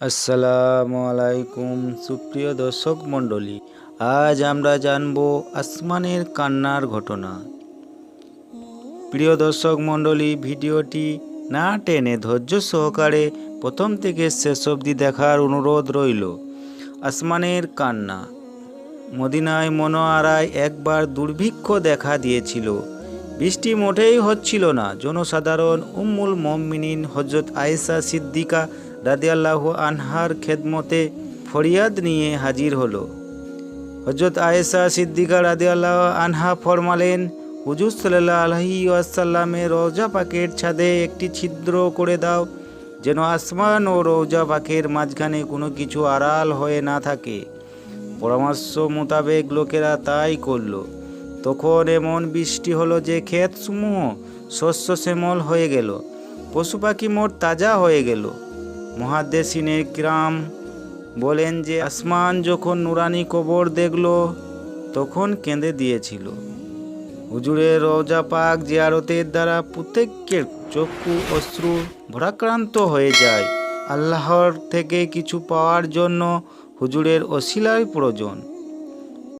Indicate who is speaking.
Speaker 1: আসসালামু আলাইকুম সুপ্রিয় দর্শক মণ্ডলী, আজ আমরা জানব আসমানের কান্নার ঘটনা। প্রিয় দর্শক মণ্ডলী, ভিডিওটি না টেনে ধৈর্য সহকারে প্রথম থেকে শেষ অবধি দেখার অনুরোধ রইল, আসমানের কান্না। মদিনায় মনোয়ারায় একবার দুর্ভিক্ষ দেখা দিয়েছিল। বৃষ্টি মোটেই হচ্ছিল না। জনসাধারণ উম্মুল মমিনিন হজরত আয়েশা সিদ্দিকা রাদিয়াল্লাহু আনহার খেদমতে ফরিয়াদ নিয়ে হাজির হলো। হজরত আয়েশা সিদ্দিকা রাদিয়াল্লাহ আনহা ফরমালেন, হুজুর সাল্লাহ আলহি আসাল্লামের রওজা পাকের ছাদে একটি ছিদ্র করে দাও, যেন আসমান ও রওজা পাকের মাঝখানে কোনো কিছু আড়াল হয়ে না থাকে। পরামর্শ মোতাবেক লোকেরা তাই করল। তখন এমন বৃষ্টি হলো যে ক্ষেতসমূহ শস্য শ্যামল হয়ে গেল, পশু পাখি মোট তাজা হয়ে গেল। মহাদেশিনে গ্রাম বলেন যে, আসমান যখন নুরানি কবর দেখল, তখন কেঁদে দিয়েছিল। হুজুরের রোজা পাক জিয়ারতের দ্বারা প্রত্যেকের চক্ষু অশ্রু ভরাক্রান্ত হয়ে যায়। আল্লাহর থেকে কিছু পাওয়ার জন্য হুজুরের অশিলার প্রয়োজন।